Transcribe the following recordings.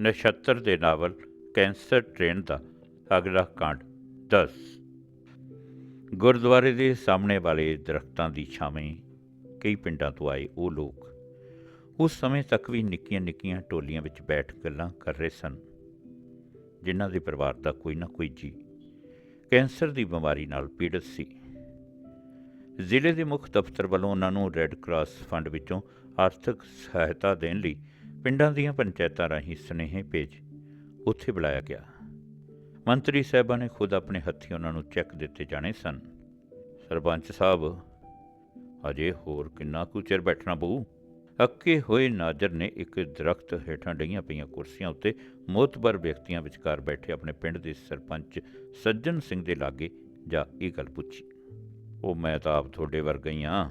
ਨਛੱਤਰ ਦੇ novel cancer train ਦਾ ਅਗਲਾ ਕਾਂਡ। 10 ਗੁਰਦੁਆਰੇ ਦੇ ਸਾਹਮਣੇ ਵਾਲੇ ਦਰਖਤਾਂ ਦੀ ਛਾਵੇਂ ਕਈ ਪਿੰਡਾਂ ਤੋਂ ਆਏ ਉਹ ਲੋਕ ਉਸ ਸਮੇਂ ਤੱਕ ਵੀ ਨਿੱਕੀਆਂ-ਨਿੱਕੀਆਂ ਟੋਲੀਆਂ ਵਿੱਚ ਬੈਠ ਗੱਲਾਂ ਕਰ ਰਹੇ ਸਨ, ਜਿਨ੍ਹਾਂ ਦੇ ਪਰਿਵਾਰ ਦਾ ਕੋਈ ਨਾ ਕੋਈ ਜੀ ਕੈਂਸਰ ਦੀ ਬਿਮਾਰੀ ਨਾਲ ਪੀੜਤ ਸੀ। ਜ਼ਿਲ੍ਹੇ ਦੇ ਮੁੱਖ ਦਫ਼ਤਰ ਵੱਲੋਂ ਉਹਨਾਂ ਨੂੰ ਰੈੱਡ ਕਰਾਸ ਫੰਡ ਵਿੱਚੋਂ ਆਰਥਿਕ ਸਹਾਇਤਾ ਦੇਣ ਲਈ ਪਿੰਡਾਂ ਦੀਆਂ ਪੰਚਾਇਤਾਂ ਰਾਹੀਂ ਸੁਨੇਹੇ ਭੇਜ ਉੱਥੇ ਬੁਲਾਇਆ ਗਿਆ। ਮੰਤਰੀ ਸਾਹਿਬਾਂ ਨੇ ਖੁਦ ਆਪਣੇ ਹੱਥੀਂ ਉਹਨਾਂ ਨੂੰ ਚੈੱਕ ਦਿੱਤੇ ਜਾਣੇ ਸਨ। ਸਰਪੰਚ ਸਾਹਿਬ, ਅਜੇ ਹੋਰ ਕਿੰਨਾ ਕੁ ਚਿਰ ਬੈਠਣਾ ਪਊ? ਅੱਕੇ ਹੋਏ ਨਾਜ਼ਰ ਨੇ ਇੱਕ ਦਰਖਤ ਹੇਠਾਂ ਡਈਆਂ ਪਈਆਂ ਕੁਰਸੀਆਂ ਉੱਤੇ ਮੋਤਬਰ ਵਿਅਕਤੀਆਂ ਵਿਚਕਾਰ ਬੈਠੇ ਆਪਣੇ ਪਿੰਡ ਦੇ ਸਰਪੰਚ ਸੱਜਣ ਸਿੰਘ ਦੇ ਲਾਗੇ ਜਾ ਇਹ ਗੱਲ ਪੁੱਛੀ। ਉਹ, ਮੈਂ ਤਾਂ ਆਪ ਤੁਹਾਡੇ ਵਰਗਾ ਹੀ ਹਾਂ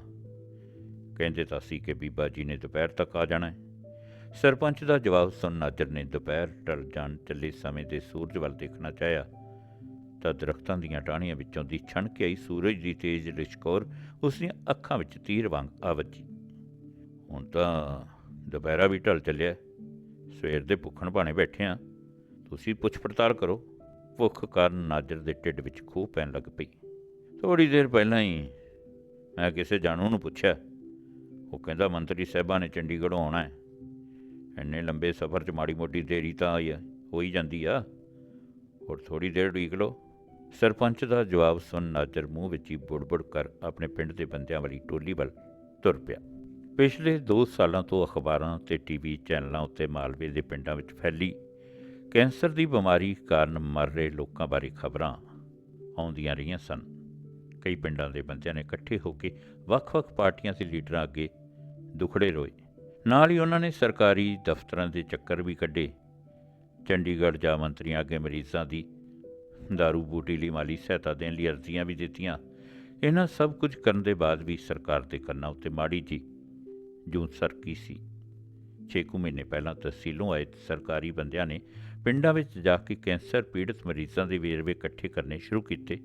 ਕਹਿੰਦੇ ਤਾਂ ਸੀ ਕਿ ਬੀਬਾ ਜੀ ਨੇ ਦੁਪਹਿਰ ਤੱਕ ਆ ਜਾਣਾ ਹੈ। ਸਰਪੰਚ ਦਾ ਜਵਾਬ ਸੁਣ ਨਾਜ਼ਰ ਨੇ ਦੁਪਹਿਰ ਟਲ ਜਾਣ ਚੱਲੇ ਸਮੇਂ ਦੇ ਸੂਰਜ ਵੱਲ ਦੇਖਣਾ ਚਾਹਿਆ ਤਾਂ ਦਰਖਤਾਂ ਦੀਆਂ ਟਾਹਣੀਆਂ ਵਿੱਚੋਂ ਦੀ ਛਣ ਕੇ ਆਈ ਸੂਰਜ ਦੀ ਤੇਜ਼ ਲਿਸ਼ਕੌਰ ਉਸ ਦੀਆਂ ਅੱਖਾਂ ਵਿੱਚ ਤੀਰ ਵਾਂਗ ਆ ਵੱਜੀ। ਹੁਣ ਤਾਂ ਦੁਪਹਿਰਾ ਵੀ ਢਲ ਚੱਲਿਆ। ਸਵੇਰ ਦੇ ਭੁੱਖਣ ਭਾਣੇ ਬੈਠੇ ਆ। ਤੁਸੀਂ ਪੁੱਛ ਪੜਤਾਲ ਕਰੋ। ਭੁੱਖ ਕਾਰਨ ਨਾਜ਼ਰ ਦੇ ਢਿੱਡ ਵਿੱਚ ਖੂਹ ਪੈਣ ਲੱਗ ਪਈ। ਥੋੜੀ ਦੇਰ ਪਹਿਲਾਂ ਹੀ ਮੈਂ ਕਿਸੇ ਜਾਣੂ ਨੂੰ ਪੁੱਛਿਆ। ਉਹ ਕਹਿੰਦਾ ਮੰਤਰੀ ਸਾਹਿਬਾਂ ਨੇ ਚੰਡੀਗੜ੍ਹੋਂ ਆਉਣਾ ਹੈ। ਇੰਨੇ ਲੰਬੇ ਸਫ਼ਰ 'ਚ ਮਾੜੀ ਮੋਟੀ ਦੇਰੀ ਤਾਂ ਆਈ ਹੋ ਹੀ ਜਾਂਦੀ ਆ। ਹੋਰ ਥੋੜੀ ਦੇਰ ਉਡੀਕ ਲਓ। ਸਰਪੰਚ ਦਾ ਜਵਾਬ ਸੁਣ ਨਾਜ਼ਰ ਮੂੰਹ ਵਿੱਚ ਹੀ ਬੁੜਬੁੜ ਕਰ ਆਪਣੇ ਪਿੰਡ ਦੇ ਬੰਦਿਆਂ ਵਾਲੀ ਟੋਲੀ ਵੱਲ ਤੁਰ ਪਿਆ। ਪਿਛਲੇ 2 ਸਾਲਾਂ ਤੋਂ ਅਖਬਾਰਾਂ ਤੇ ਟੀਵੀ ਚੈਨਲਾਂ ਉੱਤੇ ਮਾਲਵੇ ਦੇ ਪਿੰਡਾਂ ਵਿੱਚ ਫੈਲੀ ਕੈਂਸਰ ਦੀ ਬਿਮਾਰੀ ਕਾਰਨ ਮਰ ਰਹੇ ਲੋਕਾਂ ਬਾਰੇ ਖਬਰਾਂ ਆਉਂਦੀਆਂ ਰਹੀਆਂ ਸਨ। ਕਈ ਪਿੰਡਾਂ ਦੇ ਬੰਦਿਆਂ ਨੇ ਇਕੱਠੇ ਹੋ ਕੇ ਵੱਖ-ਵੱਖ ਪਾਰਟੀਆਂ ਦੇ ਲੀਡਰਾਂ ਅੱਗੇ ਦੁਖੜੇ ਰੋਏ। ਨਾਲ ਹੀ ਉਹਨਾਂ ਨੇ ਸਰਕਾਰੀ ਦਫ਼ਤਰਾਂ ਦੇ ਚੱਕਰ ਵੀ ਕੱਢੇ। ਚੰਡੀਗੜ੍ਹ ਜਾ ਮੰਤਰੀਆਂ ਅੱਗੇ ਮਰੀਜ਼ਾਂ ਦੀ ਦਾਰੂ ਬੂਟੀ ਲਈ ਮਾਲੀ ਸਹਾਇਤਾ ਦੇਣ ਲਈ ਅਰਜ਼ੀਆਂ ਵੀ ਦਿੱਤੀਆਂ। ਇਹਨਾਂ ਸਭ ਕੁਝ ਕਰਨ ਦੇ ਬਾਅਦ ਵੀ ਸਰਕਾਰ ਦੇ ਕੰਨਾਂ ਉੱਤੇ ਮਾੜੀ ਜੀ ਜੂੰ ਸਰਕੀ ਸੀ। ਛੇ ਕੁ ਮਹੀਨੇ ਪਹਿਲਾਂ ਤਹਿਸੀਲੋਂ ਆਏ ਸਰਕਾਰੀ ਬੰਦਿਆਂ ਨੇ ਪਿੰਡਾਂ ਵਿੱਚ ਜਾ ਕੇ ਕੈਂਸਰ ਪੀੜਤ ਮਰੀਜ਼ਾਂ ਦੇ ਵੇਰਵੇ ਇਕੱਠੇ ਕਰਨੇ ਸ਼ੁਰੂ ਕੀਤੇ।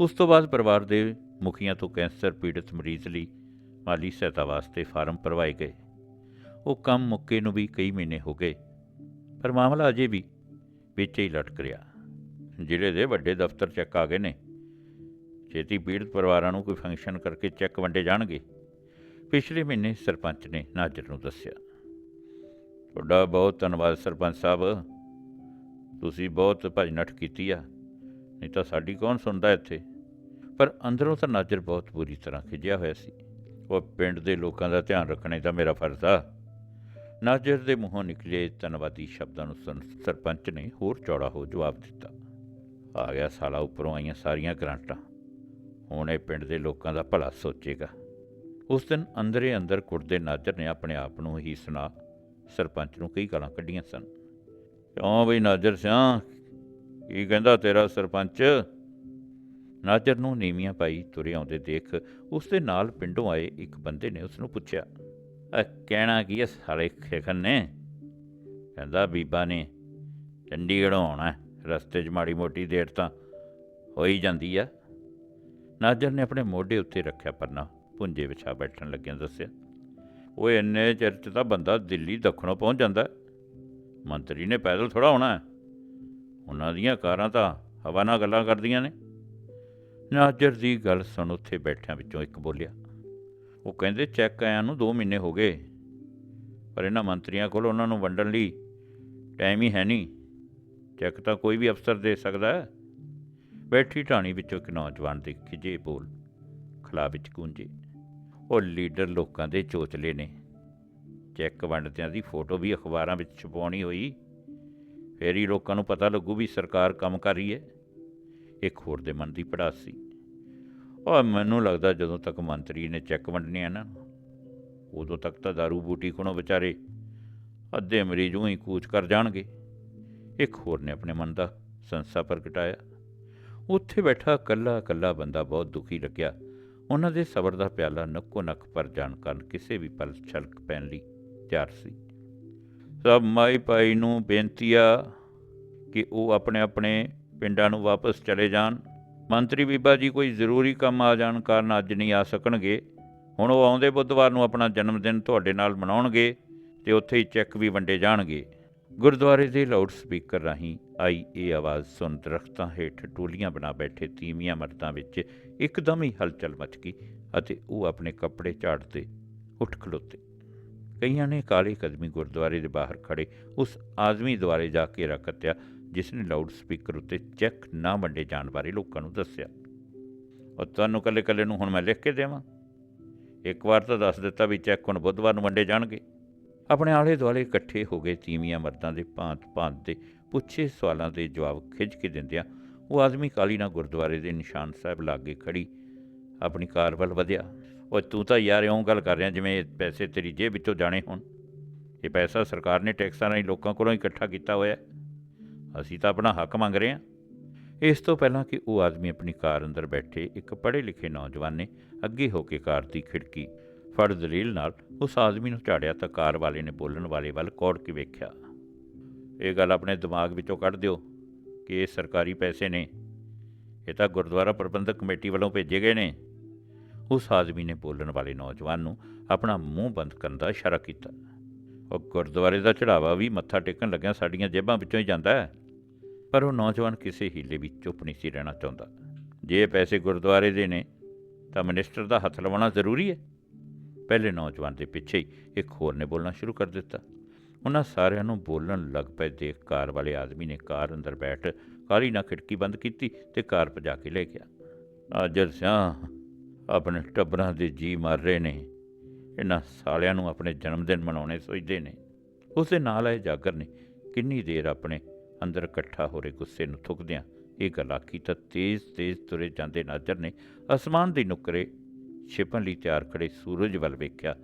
ਉਸ ਤੋਂ ਬਾਅਦ ਪਰਿਵਾਰ ਦੇ ਮੁਖੀਆਂ ਤੋਂ ਕੈਂਸਰ ਪੀੜਤ ਮਰੀਜ਼ ਲਈ ਮਾਲੀ ਸਹਾਇਤਾ ਵਾਸਤੇ ਫਾਰਮ ਭਰਵਾਏ ਗਏ। ਉਹ ਕੰਮ ਮੁੱਕੇ ਨੂੰ ਵੀ ਕਈ ਮਹੀਨੇ ਹੋ ਗਏ। ਪਰ ਮਾਮਲਾ ਅਜੇ ਵੀ ਵਿੱਚ ਹੀ ਲਟਕ ਰਿਹਾ। ਜ਼ਿਲ੍ਹੇ ਦੇ ਵੱਡੇ ਦਫ਼ਤਰ ਚੈੱਕ ਆ ਗਏ ਨੇ। ਛੇਤੀ ਪੀੜਤ ਪਰਿਵਾਰਾਂ ਨੂੰ ਕੋਈ ਫੰਕਸ਼ਨ ਕਰਕੇ ਚੈੱਕ ਵੰਡੇ ਜਾਣਗੇ। ਪਿਛਲੇ ਮਹੀਨੇ ਸਰਪੰਚ ਨੇ ਨਾਜਰ ਨੂੰ ਦੱਸਿਆ। ਤੁਹਾਡਾ ਬਹੁਤ ਧੰਨਵਾਦ ਸਰਪੰਚ ਸਾਹਿਬ। ਤੁਸੀਂ ਬਹੁਤ ਭਜਨਠ ਕੀਤੀ ਆ। ਨਹੀਂ ਤਾਂ ਸਾਡੀ ਕੌਣ ਸੁਣਦਾ ਇੱਥੇ? ਪਰ ਅੰਦਰੋਂ ਤਾਂ ਨਾਜਰ ਬਹੁਤ ਬੁਰੀ ਤਰ੍ਹਾਂ ਖਿਜਿਆ ਹੋਇਆ ਸੀ। ਉਹ ਪਿੰਡ ਦੇ ਲੋਕਾਂ ਦਾ ਧਿਆਨ ਰੱਖਣੇ ਤਾਂ ਮੇਰਾ ਫਰਜ਼ ਆ। ਨਾਜਰ ਦੇ ਮੂੰਹੋਂ ਨਿਕਲੇ ਧੰਨਵਾਦੀ ਸ਼ਬਦਾਂ ਨੂੰ ਸੁਣ ਸਰਪੰਚ ਨੇ ਹੋਰ ਚੌੜਾ ਹੋ ਜਵਾਬ ਦਿੱਤਾ। ਆ ਗਿਆ ਸਾਲਾ ਉੱਪਰੋਂ ਆਈਆਂ ਸਾਰੀਆਂ ਗਰਾਂਟਾਂ। ਹੁਣ ਇਹ ਪਿੰਡ ਦੇ ਲੋਕਾਂ ਦਾ ਭਲਾ ਸੋਚੇਗਾ। ਉਸ ਦਿਨ ਅੰਦਰੇ ਅੰਦਰ ਕੁੜਦੇ ਨਾਜਰ ਨੇ ਆਪਣੇ ਆਪ ਨੂੰ ਹੀ ਸੁਣਾ, ਸਰਪੰਚ ਨੂੰ ਕਈ ਗਾਲਾਂ ਕੱਢੀਆਂ ਸਨ। ਕਿਉਂ ਬਈ ਨਾਜਰ ਸਿਆ ਕੀ ਕਹਿੰਦਾ ਤੇਰਾ ਸਰਪੰਚ? ਨਾਜਰ ਨੂੰ ਨੀਵੀਆਂ ਪਾਈ ਤੁਰੇ ਆਉਂਦੇ ਦੇਖ ਉਸ ਦੇ ਨਾਲ ਪਿੰਡੋਂ ਆਏ ਇੱਕ ਬੰਦੇ ਨੇ ਉਸ ਨੂੰ ਪੁੱਛਿਆ ਆ ਕਹਿਣਾ ਕੀ ਹੈ ਸਾਲੇ ਖੇਖਨ ਨੇ? ਕਹਿੰਦਾ, ਬੀਬਾ ਨੇ ਚੰਡੀਗੜ੍ਹੋਂ ਆਉਣਾ ਰਸਤੇ 'ਚ ਮਾੜੀ ਮੋਟੀ ਦੇਰ ਤਾਂ ਹੋ ਹੀ ਜਾਂਦੀ ਆ। ਨਾਜਰ ਨੇ ਆਪਣੇ ਮੋਢੇ ਉੱਤੇ ਰੱਖਿਆ ਪੰਨਾ ਪੁੰਜੇ ਵਿਛਾ ਬੈਠਣ ਲੱਗਿਆ ਦੱਸਿਆ ਉਹ ਇੰਨੇ ਚਿਰ 'ਚ ਤਾਂ ਬੰਦਾ ਦਿੱਲੀ ਦੱਖਣੋਂ ਪਹੁੰਚ ਜਾਂਦਾ ਮੰਤਰੀ ਨੇ ਪੈਦਲ ਥੋੜਾ ਆਉਣਾ ਉਹਨਾਂ ਦੀਆਂ ਕਾਰਾਂ ਤਾਂ ਹਵਾ ਨਾਲ ਗੱਲਾਂ ਕਰਦੀਆਂ ਨੇ। ਨਾਜਰ ਦੀ ਗੱਲ ਸੁਣ ਉੱਥੇ ਬੈਠਿਆਂ ਵਿੱਚੋਂ ਇੱਕ ਬੋਲਿਆ ਉਹ ਕਹਿੰਦੇ ਚੈੱਕ ਆਇਆਂ ਨੂੰ 2 ਮਹੀਨੇ ਹੋ ਗਏ। ਪਰ ਇਹਨਾਂ ਮੰਤਰੀਆਂ ਕੋਲ ਉਹਨਾਂ ਨੂੰ ਵੰਡਣ ਲਈ ਟਾਈਮ ਹੀ ਹੈ ਨਹੀਂ। ਚੈੱਕ ਤਾਂ ਕੋਈ ਵੀ ਅਫਸਰ ਦੇ ਸਕਦਾ ਹੈ। ਬੈਠੀ ਢਾਣੀ ਵਿੱਚੋਂ ਇੱਕ ਨੌਜਵਾਨ ਦੇ ਖਿਜੇ ਬੋਲ ਖਲਾ ਵਿੱਚ ਗੂੰਜੇ। ਉਹ ਲੀਡਰ ਲੋਕਾਂ ਦੇ ਚੋਚਲੇ ਨੇ। ਚੈੱਕ ਵੰਡਦਿਆਂ ਦੀ ਫੋਟੋ ਵੀ ਅਖਬਾਰਾਂ ਵਿੱਚ ਛਪਾਉਣੀ ਹੋਈ। ਫੇਰ ਹੀ ਲੋਕਾਂ ਨੂੰ ਪਤਾ ਲੱਗੂ ਵੀ ਸਰਕਾਰ ਕੰਮ ਕਰ ਰਹੀ ਹੈ। ਇੱਕ ਹੋਰ ਦੇ ਮਨ ਦੀ ਪੜਾਸ ਸੀ। ਉਹ ਮੈਨੂੰ ਲੱਗਦਾ ਜਦੋਂ ਤੱਕ ਮੰਤਰੀ ਨੇ ਚੈੱਕ ਵੰਡਣੇ ਆ ਨਾ, ਉਦੋਂ ਤੱਕ ਤਾਂ ਦਾਰੂ ਬੂਟੀ ਕੋਲੋਂ ਵਿਚਾਰੇ। ਅੱਧੇ ਮਰੀਜ਼ ਹੀ ਕੂਚ ਕਰ ਜਾਣਗੇ। ਇੱਕ ਹੋਰ ਨੇ ਆਪਣੇ ਮਨ ਦਾ ਸੰਸਾ ਪ੍ਰਗਟਾਇਆ। ਉੱਥੇ ਬੈਠਾ ਕੱਲਾ ਕੱਲਾ ਬੰਦਾ ਬਹੁਤ ਦੁਖੀ ਲੱਗਿਆ। ਉਹਨਾਂ ਦੇ ਸਬਰ ਦਾ ਪਿਆਲਾ ਨੱਕੋ ਨੱਕ ਪਰ ਜਾਣ ਕਾਰਨ ਕਿਸੇ ਵੀ ਪਲ ਛਲਕ ਪੈਣ ਲਈ ਤਿਆਰ ਸੀ। ਸਭ ਮਾਈ ਭਾਈ ਨੂੰ ਬੇਨਤੀ ਆ ਕਿ ਉਹ ਆਪਣੇ ਆਪਣੇ ਪਿੰਡਾਂ ਨੂੰ ਵਾਪਸ ਚਲੇ ਜਾਣ। ਮੰਤਰੀ ਬੀਬਾ ਜੀ ਕੋਈ ਜ਼ਰੂਰੀ ਕੰਮ ਆ ਜਾਣ ਕਾਰਨ ਅੱਜ ਨਹੀਂ ਆ ਸਕਣਗੇ। ਹੁਣ ਉਹ ਆਉਂਦੇ ਬੁੱਧਵਾਰ ਨੂੰ ਆਪਣਾ ਜਨਮ ਦਿਨ ਤੁਹਾਡੇ ਨਾਲ ਮਨਾਉਣਗੇ ਤੇ ਉੱਥੇ ਹੀ ਚੈੱਕ ਵੀ ਵੰਡੇ ਜਾਣਗੇ। ਗੁਰਦੁਆਰੇ ਦੇ ਲਾਊਡ ਸਪੀਕਰ ਰਾਹੀਂ ਆਈ ਇਹ ਆਵਾਜ਼ ਸੁਣ ਦਰਖਤਾਂ ਹੇਠ ਟੋਲੀਆਂ ਬਣਾ ਬੈਠੇ ਤੀਵੀਆਂ ਮਰਦਾਂ ਵਿੱਚ ਇੱਕਦਮ ਹੀ ਹਲਚਲ ਮਚ ਗਈ ਅਤੇ ਉਹ ਆਪਣੇ ਕੱਪੜੇ ਝਾੜਦੇ ਉੱਠ ਖਲੋਤੇ। ਕਈਆਂ ਨੇ ਕਾਲੇ ਕਦਮੀ ਗੁਰਦੁਆਰੇ ਦੇ ਬਾਹਰ ਖੜੇ ਉਸ ਆਦਮੀ ਦੁਆਰੇ ਜਾ ਕੇ ਰੱਖਤਿਆ ਜਿਸ ਨੇ ਲਾਊਡ ਸਪੀਕਰ ਉੱਤੇ ਚੈੱਕ ਨਾ ਵੰਡੇ ਜਾਣ ਬਾਰੇ ਲੋਕਾਂ ਨੂੰ ਦੱਸਿਆ। ਔਰ ਤੁਹਾਨੂੰ ਕੱਲੇ ਕੱਲੇ ਨੂੰ ਹੁਣ ਮੈਂ ਲਿਖ ਕੇ ਦੇਵਾਂ? ਇੱਕ ਵਾਰ ਤਾਂ ਦੱਸ ਦਿੱਤਾ ਵੀ ਚੈੱਕ ਹੁਣ ਬੁੱਧਵਾਰ ਨੂੰ ਵੰਡੇ ਜਾਣਗੇ। ਆਪਣੇ ਆਲੇ ਦੁਆਲੇ ਇਕੱਠੇ ਹੋ ਗਏ ਤੀਵੀਆਂ ਮਰਦਾਂ ਦੇ ਭਾਂਤ ਭਾਂਤ ਦੇ ਪੁੱਛੇ ਸਵਾਲਾਂ ਦੇ ਜਵਾਬ ਖਿੱਚ ਕੇ ਦਿੰਦਿਆਂ ਉਹ ਆਦਮੀ ਕਾਲੀ ਨਾਲ ਗੁਰਦੁਆਰੇ ਦੇ ਨਿਸ਼ਾਨ ਸਾਹਿਬ ਲਾਗੇ ਖੜੀ ਆਪਣੀ ਕਾਰ ਵੱਲ ਵਧਿਆ। ਉਹ ਤੂੰ ਤਾਂ ਯਾਰ ਇਉਂ ਗੱਲ ਕਰ ਰਿਹਾ ਜਿਵੇਂ ਇਹ ਪੈਸੇ ਤੇਰੀ ਜੇਬ ਵਿੱਚੋਂ ਜਾਣੇ ਹੋਣ। ਇਹ ਪੈਸਾ ਸਰਕਾਰ ਨੇ ਟੈਕਸਾਂ ਰਾਹੀਂ ਲੋਕਾਂ ਕੋਲੋਂ ਇਕੱਠਾ ਕੀਤਾ ਹੋਇਆ ਹੈ। ਅਸੀਂ ਤਾਂ ਆਪਣਾ ਹੱਕ ਮੰਗ ਰਹੇ ਹਾਂ। ਇਸ ਤੋਂ ਪਹਿਲਾਂ ਕਿ ਉਹ ਆਦਮੀ ਆਪਣੀ ਕਾਰ ਅੰਦਰ ਬੈਠੇ ਇੱਕ ਪੜ੍ਹੇ ਲਿਖੇ ਨੌਜਵਾਨ ਨੇ ਅੱਗੇ ਹੋ ਕੇ ਕਾਰ ਦੀ ਖਿੜਕੀ ਫੜ ਦਲੀਲ ਨਾਲ ਉਸ ਆਦਮੀ ਨੂੰ ਝਾੜਿਆ ਤਾਂ ਕਾਰ ਵਾਲੇ ਨੇ ਬੋਲਣ ਵਾਲੇ ਵੱਲ ਕੌੜ ਕੇ ਵੇਖਿਆ। ਇਹ ਗੱਲ ਆਪਣੇ ਦਿਮਾਗ ਵਿੱਚੋਂ ਕੱਢ ਦਿਓ ਕਿ ਇਹ ਸਰਕਾਰੀ ਪੈਸੇ ਨੇ। ਇਹ ਤਾਂ ਗੁਰਦੁਆਰਾ ਪ੍ਰਬੰਧਕ ਕਮੇਟੀ ਵੱਲੋਂ ਭੇਜੇ ਗਏ ਨੇ। ਉਸ ਆਦਮੀ ਨੇ ਬੋਲਣ ਵਾਲੇ ਨੌਜਵਾਨ ਨੂੰ ਆਪਣਾ ਮੂੰਹ ਬੰਦ ਕਰਨ ਦਾ ਇਸ਼ਾਰਾ ਕੀਤਾ। ਉਹ ਗੁਰਦੁਆਰੇ ਦਾ ਚੜਾਵਾ ਵੀ ਮੱਥਾ ਟੇਕਣ ਲੱਗਿਆ ਸਾਡੀਆਂ ਜੇਬਾਂ ਵਿੱਚੋਂ ਹੀ ਜਾਂਦਾ ਹੈ। ਪਰ ਉਹ ਨੌਜਵਾਨ ਕਿਸੇ ਹੀਲੇ ਵੀ ਚੁੱਪ ਨਹੀਂ ਸੀ ਰਹਿਣਾ ਚਾਹੁੰਦਾ। ਜੇ ਪੈਸੇ ਗੁਰਦੁਆਰੇ ਦੇ ਨੇ, ਤਾਂ ਮਿਨਿਸਟਰ ਦਾ ਹੱਥ ਲਵਾਉਣਾ ਜ਼ਰੂਰੀ ਹੈ। ਪਹਿਲੇ ਨੌਜਵਾਨ ਦੇ ਪਿੱਛੇ ਹੀ ਇੱਕ ਹੋਰ ਨੇ ਬੋਲਣਾ ਸ਼ੁਰੂ ਕਰ ਦਿੱਤਾ। ਉਹਨਾਂ ਸਾਰਿਆਂ ਨੂੰ ਬੋਲਣ ਲੱਗ ਪਏ ਦੇਖ ਕਾਰ ਵਾਲੇ ਆਦਮੀ ਨੇ ਕਾਰ ਅੰਦਰ ਬੈਠ ਕਾਲੀ ਨਾਲ ਖਿੜਕੀ ਬੰਦ ਕੀਤੀ ਤੇ ਕਾਰ ਭਜਾ ਕੇ ਲੈ ਗਿਆ। ਆਜਰ ਸਿਆਂ ਆਪਣੇ ਟੱਬਰਾਂ ਦੇ ਜੀ ਮਰ ਰਹੇ ਨੇ। ਇਹਨਾਂ ਸਾਲਿਆਂ ਨੂੰ ਆਪਣੇ ਜਨਮ ਦਿਨ ਮਨਾਉਣੇ ਸੋਚਦੇ ਨੇ। ਉਸ ਦੇ ਨਾਲ ਆਏ ਜਾਗਰ ਨੇ ਕਿੰਨੀ ਦੇਰ ਆਪਣੇ ਅੰਦਰ ਇਕੱਠਾ ਹੋ ਰਹੇ ਗੁੱਸੇ ਨੂੰ ਥੁੱਕਦਿਆਂ ਇਹ ਗੱਲ ਆਖੀ ਤਾਂ ਤੇਜ਼-ਤੇਜ਼ ਤੁਰੇ ਜਾਂਦੇ ਨਾਜ਼ਰ ਨੇ ਅਸਮਾਨ ਦੀ ਨੁਕਰੇ ਛਿਪਣ ਲਈ ਤਿਆਰ ਖੜੇ ਸੂਰਜ ਵੱਲ ਵੇਖਿਆ,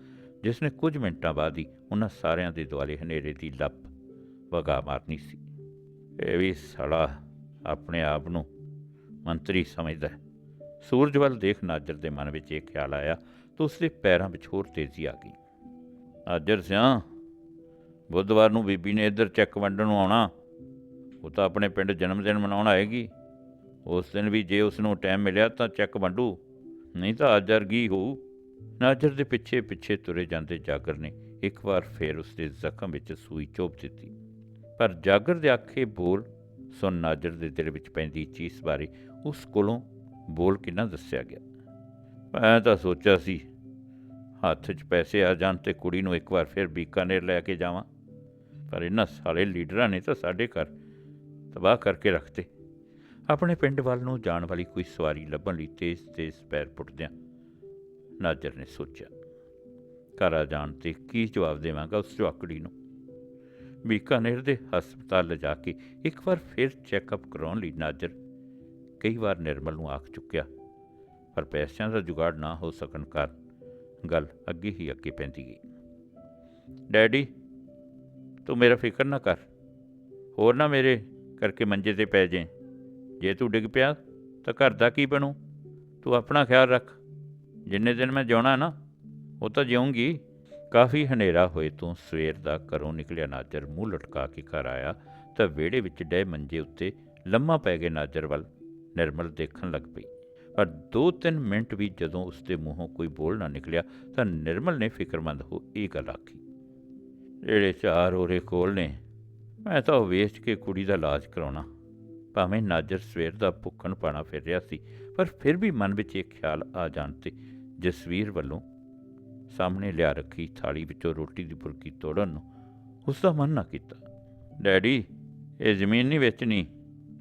ਜਿਸ ਨੇ ਕੁਝ ਮਿੰਟਾਂ ਬਾਅਦ ਹੀ ਉਹਨਾਂ ਸਾਰਿਆਂ ਦੇ ਦੁਆਲੇ ਹਨੇਰੇ ਦੀ ਲੱਪ ਵਗਾ ਮਾਰਨੀ ਸੀ। ਇਹ ਵੀ ਸੜਾ ਆਪਣੇ ਆਪ ਨੂੰ ਮੰਤਰੀ ਸਮਝਦਾ ਹੈ। ਸੂਰਜ ਵੱਲ ਦੇਖ ਨਾਜਰ ਦੇ ਮਨ ਵਿੱਚ ਇਹ ਖਿਆਲ ਆਇਆ ਤਾਂ ਉਸ ਦੇ ਪੈਰਾਂ ਵਿੱਚ ਹੋਰ ਤੇਜ਼ੀ ਆ ਗਈ। ਨਾਜਰ ਸਿਆਂ ਬੁੱਧਵਾਰ ਨੂੰ ਬੀਬੀ ਨੇ ਇੱਧਰ ਚੈੱਕ ਵੰਡਣ ਨੂੰ ਆਉਣਾ। ਉਹ ਤਾਂ ਆਪਣੇ ਪਿੰਡ ਜਨਮ ਦਿਨ ਮਨਾਉਣ ਆਏਗੀ। ਉਸ ਦਿਨ ਵੀ ਜੇ ਉਸ ਨੂੰ ਟਾਈਮ ਮਿਲਿਆ ਤਾਂ ਚੈੱਕ ਵੰਡੂ। ਨਹੀਂ ਤਾਂ ਅੱਜ ਅਰਗੀ ਹੋਊ। ਨਾਜਰ ਦੇ ਪਿੱਛੇ ਪਿੱਛੇ ਤੁਰੇ ਜਾਂਦੇ ਜਾਗਰ ਨੇ ਇੱਕ ਵਾਰ ਫੇਰ ਉਸ ਦੇ ਜ਼ਖਮ ਵਿੱਚ ਸੂਈ ਚੋਪ ਦਿੱਤੀ। ਪਰ ਜਾਗਰ ਦੇ ਆਖੇ ਬੋਲ ਸੁਣ ਨਾਜਰ ਦੇ ਦਿਲ ਵਿੱਚ ਪੈਂਦੀ ਚੀਸ ਬਾਰੇ ਉਸ ਕੋਲੋਂ ਬੋਲ ਕਿੰਨਾ ਦੱਸਿਆ ਗਿਆ। ਮੈਂ ਤਾਂ ਸੋਚਿਆ ਸੀ, ਹੱਥ 'ਚ ਪੈਸੇ ਆ ਜਾਣ ਤੇ ਕੁੜੀ ਨੂੰ ਇੱਕ ਵਾਰ ਫਿਰ ਬੀਕਾਨੇਰ ਲੈ ਕੇ ਜਾਵਾਂ। ਪਰ ਇਹਨਾਂ ਸਾਰੇ ਲੀਡਰਾਂ ਨੇ ਤਾਂ ਸਾਡੇ ਘਰ ਤਬਾਹ ਕਰਕੇ ਰੱਖਤੇ। ਆਪਣੇ ਪਿੰਡ ਵੱਲ ਨੂੰ ਜਾਣ ਵਾਲੀ ਕੋਈ ਸਵਾਰੀ ਲੱਭਣ ਲਈ ਤੇਜ਼-ਤੇਜ਼ ਪੈਰ ਪੁੱਟਦਿਆਂ ਨਾਜਰ ਨੇ ਸੋਚਿਆ, ਘਰ ਆ ਜਾਣ ਤੇ ਕੀ ਜਵਾਬ ਦੇਵਾਂਗਾ ਉਸ ਜਵਾਕੜੀ ਨੂੰ? ਬੀਕਾਨੇਰ ਦੇ ਹਸਪਤਾਲ ਲਿਜਾ ਕੇ ਇੱਕ ਵਾਰ ਫਿਰ ਚੈੱਕਅਪ ਕਰਾਉਣ ਲਈ ਨਾਜਰ ਕਈ ਵਾਰ ਨਿਰਮਲ ਨੂੰ ਆਖ ਚੁੱਕਿਆ, ਪਰ ਪੈਸਿਆਂ ਦਾ ਜੁਗਾੜ ਨਾ ਹੋ ਸਕਣ ਕਾਰਨ ਗੱਲ ਅੱਗੇ ਹੀ ਅੱਗੇ ਪੈਂਦੀ ਗਈ। ਡੈਡੀ, ਤੂੰ ਮੇਰਾ ਫਿਕਰ ਨਾ ਕਰ। ਹੋਰ ਨਾ ਮੇਰੇ ਕਰਕੇ ਮੰਜੇ ਤੇ ਪੈ ਜੇ ਜੇ ਤੂੰ ਡਿੱਗ ਪਿਆ, ਤਾਂ ਘਰ ਦਾ ਕੀ ਬਣੂ? ਤੂੰ ਆਪਣਾ ਖਿਆਲ ਰੱਖ। ਜਿੰਨੇ ਦਿਨ ਮੈਂ ਜਿਉਣਾ ਨਾ, ਉਹ ਤਾਂ ਜਿਉਂਗੀ ਕਾਫੀ ਹਨੇਰਾ ਹੋਏ ਤੋਂ ਸਵੇਰ ਦਾ ਘਰੋਂ ਨਿਕਲਿਆ ਨਾਜਰ, ਮੂੰਹ ਲਟਕਾ ਕੇ ਘਰ ਆਇਆ, ਤਾਂ ਵਿਹੜੇ ਵਿੱਚ ਡੇ ਮੰਜੇ ਉੱਤੇ ਲੰਮਾ ਪੈ ਗਏ ਨਾਜਰ ਵੱਲ। ਨਿਰਮਲ ਦੇਖਣ ਲੱਗ ਪਈ। ਪਰ 2-3 ਮਿੰਟ ਵੀ ਜਦੋਂ ਉਸ ਦੇ ਮੂੰਹੋਂ ਕੋਈ ਬੋਲ ਨਾ ਨਿਕਲਿਆ, ਤਾਂ ਨਿਰਮਲ ਨੇ ਫਿਕਰਮੰਦ ਹੋ ਇਹ ਗੱਲ ਆਖੀ। ਜਿਹੜੇ ਚਾਰ ਹੋਰੇ ਕੋਲ ਨੇ ਮੈਂ ਤਾਂ ਉਹ ਵੇਚ ਕੇ ਕੁੜੀ ਦਾ ਇਲਾਜ ਕਰਾਉਣਾ। ਭਾਵੇਂ ਨਾਜਰ ਸਵੇਰ ਦਾ ਭੁੱਖਣ ਪਾਣਾ ਫਿਰ ਰਿਹਾ ਸੀ, ਪਰ ਫਿਰ ਵੀ ਮਨ ਵਿੱਚ ਇੱਕ ਖਿਆਲ ਆ ਜਾਣ ਤੇ ਜਸਵੀਰ ਵੱਲੋਂ ਸਾਹਮਣੇ ਲਿਆ ਰੱਖੀ ਥਾਲੀ ਵਿੱਚੋਂ ਰੋਟੀ ਦੀ ਬੁਰਕੀ ਤੋੜਨ ਨੂੰ ਉਸ ਦਾ ਮਨ ਨਾ ਕੀਤਾ। ਡੈਡੀ, ਇਹ ਜ਼ਮੀਨ ਨਹੀਂ ਵੇਚਣੀ।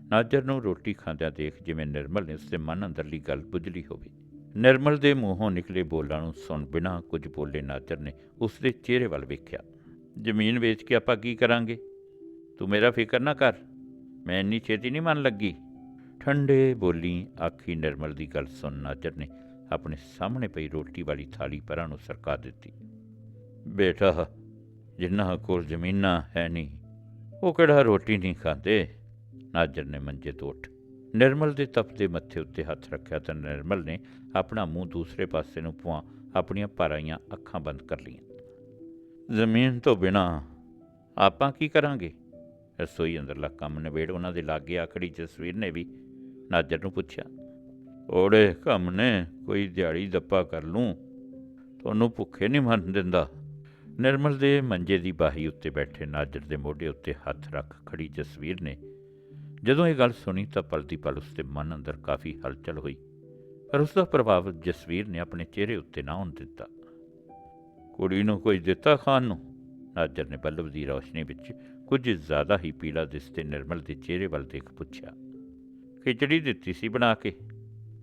ਨਾਜਰ ਨੂੰ ਰੋਟੀ ਖਾਂਦਿਆਂ ਦੇਖ ਜਿਵੇਂ ਨਿਰਮਲ ਨੇ ਉਸਦੇ ਮਨ ਅੰਦਰਲੀ ਗੱਲ ਬੁਝਲੀ ਹੋਵੇ। ਨਿਰਮਲ ਦੇ ਮੂੰਹੋਂ ਨਿਕਲੇ ਬੋਲਾਂ ਨੂੰ ਸੁਣ ਬਿਨਾਂ ਕੁਝ ਬੋਲੇ ਨਾਜਰ ਨੇ ਉਸਦੇ ਚਿਹਰੇ ਵੱਲ ਵੇਖਿਆ। ਜ਼ਮੀਨ ਵੇਚ ਕੇ ਆਪਾਂ ਕੀ ਕਰਾਂਗੇ? ਤੂੰ ਮੇਰਾ ਫਿਕਰ ਨਾ ਕਰ। ਮੈਂ ਇੰਨੀ ਛੇਤੀ ਨਹੀਂ ਮੰਨ ਲੱਗੀ। ਠੰਡੇ ਬੋਲੀ ਆਖੀ ਨਿਰਮਲ ਦੀ ਗੱਲ ਸੁਣ ਨਾਜਰ ਨੇ ਆਪਣੇ ਸਾਹਮਣੇ ਪਈ ਰੋਟੀ ਵਾਲੀ ਥਾਲੀ ਪਰਾਂ ਨੂੰ ਸਰਕਾ ਦਿੱਤੀ। ਬੇਟਾ, ਜਿੰਨਾ ਕੋਲ ਜ਼ਮੀਨਾਂ ਹੈ ਨਹੀਂ, ਉਹ ਕਿਹੜਾ ਰੋਟੀ ਨਹੀਂ ਖਾਂਦੇ? ਨਾਜਰ ਨੇ ਮੰਜੇ ਤੋਂ ਉੱਠ। ਨਿਰਮਲ ਦੇ ਤਪਦੇ ਮੱਥੇ ਉੱਤੇ ਹੱਥ ਰੱਖਿਆ ਤਾਂ ਨਿਰਮਲ ਨੇ ਆਪਣਾ ਮੂੰਹ ਦੂਸਰੇ ਪਾਸੇ ਨੂੰ ਪੁਆ, ਆਪਣੀਆਂ ਭਰਾਈਆਂ ਅੱਖਾਂ ਬੰਦ ਕਰ ਲਈਆਂ। ਜ਼ਮੀਨ ਤੋਂ ਬਿਨਾ ਆਪਾਂ ਕੀ ਕਰਾਂਗੇ? ਰਸੋਈ ਅੰਦਰਲਾ ਕੰਮ ਨਿਬੇੜ ਉਹਨਾਂ ਦੇ ਲਾਗੇ ਆਖੜੀ ਜਸਵੀਰ ਨੇ ਵੀ ਨਾਜਰ ਨੂੰ ਪੁੱਛਿਆ, ਓੜੇ ਕੰਮ ਨੇ, ਕੋਈ ਦਿਹਾੜੀ ਦੱਪਾ ਕਰ ਲੂੰ? ਤੁਹਾਨੂੰ ਭੁੱਖੇ ਨਹੀਂ ਮਰਨ ਦਿੰਦਾ? ਨਿਰਮਲ ਦੇ ਮੰਜੇ ਦੀ ਬਾਹੀ ਉੱਤੇ ਬੈਠੇ ਨਾਜਰ ਦੇ ਮੋਢੇ ਉੱਤੇ ਹੱਥ ਰੱਖ ਖੜੀ ਜਸਵੀਰ ਨੇ ਜਦੋਂ ਇਹ ਗੱਲ ਸੁਣੀ ਤਾਂ ਪਲ ਦੀ ਪਲ ਉਸਦੇ ਮਨ ਅੰਦਰ ਕਾਫੀ ਹਲਚਲ ਹੋਈ, ਪਰ ਉਸ ਦਾ ਪ੍ਰਭਾਵ ਜਸਵੀਰ ਨੇ ਆਪਣੇ ਚਿਹਰੇ ਉੱਤੇ ਨਾ ਹੋਣ ਦਿੱਤਾ। ਕੁੜੀ ਨੂੰ ਕੋਈ ਦਿੱਤਾ ਖਾਣ ਨੂੰ? ਨਾਜਰ ਨੇ ਬੱਲਬ ਦੀ ਰੌਸ਼ਨੀ ਵਿੱਚ ਕੁਝ ਜ਼ਿਆਦਾ ਹੀ ਪੀਲਾ ਦਿਸਦੇ ਨਿਰਮਲ ਦੇ ਚਿਹਰੇ ਵੱਲ ਦੇਖ ਪੁੱਛਿਆ, ਖਿਚੜੀ ਦਿੱਤੀ ਸੀ ਬਣਾ ਕੇ?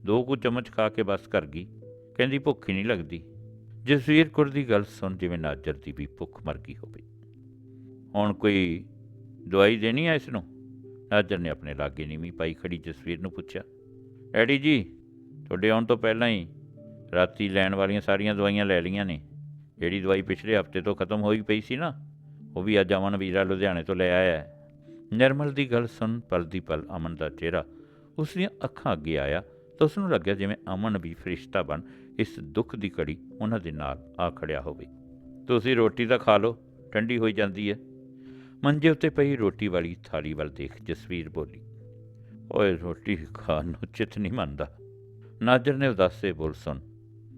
ਦੋ ਕੁ ਚਮਚ ਖਾ ਕੇ ਬਸ ਕਰ ਗਈ। ਕਹਿੰਦੀ ਭੁੱਖ ਹੀ ਨਹੀਂ ਲੱਗਦੀ। ਜਸਵੀਰ ਕੁਰ ਦੀ ਗੱਲ ਸੁਣ ਜਿਵੇਂ ਨਾਜਰ ਦੀ ਵੀ ਭੁੱਖ ਮਰ ਗਈ ਹੋਵੇ। ਹੁਣ ਕੋਈ ਦਵਾਈ ਦੇਣੀ ਆ ਇਸ ਨੂੰ? ਨਾਜਰ ਨੇ ਆਪਣੇ ਲਾਗੇ ਨੀਵੀਂ ਪਾਈ ਖੜੀ ਜਸਵੀਰ ਨੂੰ ਪੁੱਛਿਆ। ਐਡੀ ਜੀ, ਤੁਹਾਡੇ ਆਉਣ ਤੋਂ ਪਹਿਲਾਂ ਹੀ ਰਾਤੀ ਲੈਣ ਵਾਲੀਆਂ ਸਾਰੀਆਂ ਦਵਾਈਆਂ ਲੈ ਲਈਆਂ ਨੇ। ਜਿਹੜੀ ਦਵਾਈ ਪਿਛਲੇ ਹਫ਼ਤੇ ਤੋਂ ਖਤਮ ਹੋਈ ਪਈ ਸੀ ਨਾ ਉਹ ਵੀ ਅੱਜ ਅਮਨ ਵੀਰਾ ਲੁਧਿਆਣੇ ਤੋਂ ਲੈ ਆਇਆ ਹੈ। ਨਿਰਮਲ ਦੀ ਗੱਲ ਸੁਣ ਪਲ ਦੀ ਪਲ ਅਮਨ ਦਾ ਚਿਹਰਾ ਉਸ ਦੀਆਂ ਅੱਖਾਂ ਅੱਗੇ ਆਇਆ ਤਾਂ ਉਸ ਨੂੰ ਲੱਗਿਆ ਜਿਵੇਂ ਅਮਨ ਵੀ ਫਰਿਸ਼ਤਾ ਬਣ ਇਸ ਦੁੱਖ ਦੀ ਘੜੀ ਉਹਨਾਂ ਦੇ ਨਾਲ ਆ ਖੜਿਆ ਹੋਵੇ। ਤੁਸੀਂ ਰੋਟੀ ਤਾਂ ਖਾ ਲਓ, ਠੰਡੀ ਹੋਈ ਜਾਂਦੀ ਹੈ। ਮੰਜੇ ਉੱਤੇ ਪਈ ਰੋਟੀ ਵਾਲੀ ਥਾਲੀ ਵੱਲ ਦੇਖ ਜਸਵੀਰ ਬੋਲੀ, ਓਏ ਰੋਟੀ ਖਾਣ ਨੂੰ ਚਿੱਤ ਨਹੀਂ ਮੰਨਦਾ। ਨਾਜਰ ਨੇ ਉਦਾਸੇ ਬੋਲ ਸੁਣ,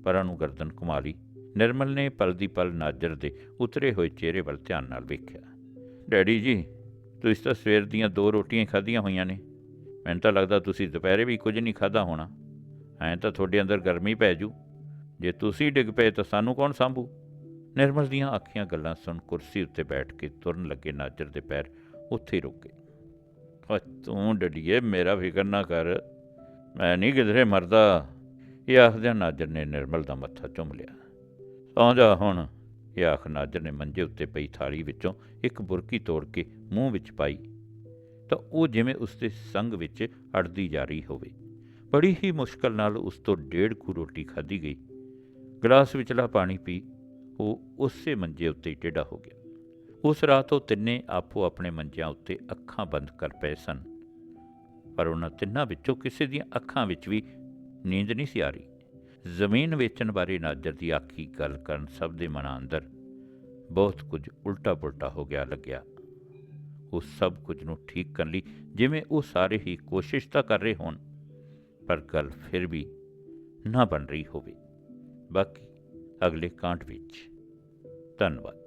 ਪਰਾਂ ਨੂੰ ਗਰਦਨ ਕੁਮਾਰੀ ਨਿਰਮਲ ਨੇ ਪਲ ਦੀ ਪਲ ਨਾਜਰ ਦੇ ਉਤਰੇ ਹੋਏ ਚਿਹਰੇ ਵੱਲ ਧਿਆਨ ਨਾਲ ਵੇਖਿਆ। ਡੈਡੀ ਜੀ, ਤੁਸੀਂ ਤਾਂ ਸਵੇਰ ਦੀਆਂ ਦੋ ਰੋਟੀਆਂ ਖਾਧੀਆਂ ਹੋਈਆਂ ਨੇ। ਮੈਨੂੰ ਤਾਂ ਲੱਗਦਾ ਤੁਸੀਂ ਦੁਪਹਿਰੇ ਵੀ ਕੁਝ ਨਹੀਂ ਖਾਧਾ ਹੋਣਾ। ਐਂ ਤਾਂ ਤੁਹਾਡੇ ਅੰਦਰ ਗਰਮੀ ਪੈ ਜੂ। ਜੇ ਤੁਸੀਂ ਡਿੱਗ ਪਏ ਤਾਂ ਸਾਨੂੰ ਕੌਣ ਸੰਭੂ? ਨਿਰਮਲ ਦੀਆਂ ਅੱਖੀਆਂ ਗੱਲਾਂ ਸੁਣ ਕੁਰਸੀ ਉੱਤੇ ਬੈਠ ਕੇ ਤੁਰਨ ਲੱਗੇ ਨਾਜਰ ਦੇ ਪੈਰ ਉੱਥੇ ਹੀ ਰੁਕ ਗਏ। ਓ ਤੂੰ ਡੱਡੀਏ, ਮੇਰਾ ਫਿਕਰ ਨਾ ਕਰ। ਮੈਂ ਨਹੀਂ ਕਿਧਰੇ ਮਰਦਾ। ਇਹ ਆਖਦਿਆਂ ਨਾਜਰ ਨੇ ਨਿਰਮਲ ਦਾ ਮੱਥਾ ਚੁੰਮ ਲਿਆ। ਸੌਂ ਜਾ ਹੁਣ। ਇਹ ਆਖ ਨਾਜਰ ਨੇ ਮੰਜੇ ਉੱਤੇ ਪਈ ਥਾਲੀ ਵਿੱਚੋਂ ਇੱਕ ਬੁਰਕੀ ਤੋੜ ਕੇ ਮੂੰਹ ਵਿੱਚ ਪਾਈ। ਤਾਂ ਉਹ ਜਿਵੇਂ ਉਸ ਦੇ ਸੰਗ ਵਿੱਚ ਅੜਦੀ ਜਾ ਰਹੀ ਹੋਵੇ। ਬੜੀ ਹੀ ਮੁਸ਼ਕਲ ਨਾਲ ਉਸ ਤੋਂ ਡੇਢ ਕੁ ਰੋਟੀ ਖਾਧੀ ਗਈ। ਗਲਾਸ ਵਿਚਲਾ ਪਾਣੀ ਪੀ, ਉਹ ਉਸੇ ਮੰਜੇ ਉੱਤੇ ਹੀ ਟੇਢਾ ਹੋ ਗਿਆ। ਉਸ ਰਾਤ ਉਹ ਤਿੰਨੇ ਆਪੋ ਆਪਣੇ ਮੰਜਿਆਂ ਉੱਤੇ ਅੱਖਾਂ ਬੰਦ ਕਰ ਪਏ ਸਨ। ਪਰ ਉਹਨਾਂ ਤਿੰਨਾਂ ਵਿੱਚੋਂ ਕਿਸੇ ਦੀਆਂ ਅੱਖਾਂ ਵਿੱਚ ਵੀ ਨੀਂਦ ਨਹੀਂ ਸੀ ਆ ਰਹੀ। ਜ਼ਮੀਨ ਵੇਚਣ ਬਾਰੇ ਨਾਜਰ ਦੀ ਆਖੀ ਗੱਲ ਕਰਨ ਸਭ ਦੇ ਮਨਾਂ ਅੰਦਰ ਬਹੁਤ ਕੁਝ ਉਲਟਾ ਪੁਲਟਾ ਹੋ ਗਿਆ ਲੱਗਿਆ। ਉਹ ਸਭ ਕੁਝ ਨੂੰ ਠੀਕ ਕਰਨ ਲਈ ਜਿਵੇਂ ਉਹ ਸਾਰੇ ਹੀ ਕੋਸ਼ਿਸ਼ ਤਾਂ ਕਰ ਰਹੇ ਹੋਣ, ਪਰ ਗੱਲ ਫਿਰ ਵੀ ਨਾ ਬਣ ਰਹੀ ਹੋਵੇ। ਬਾਕੀ ਅਗਲੇ ਕਾਂਟ ਵਿੱਚ। ਧੰਨਵਾਦ।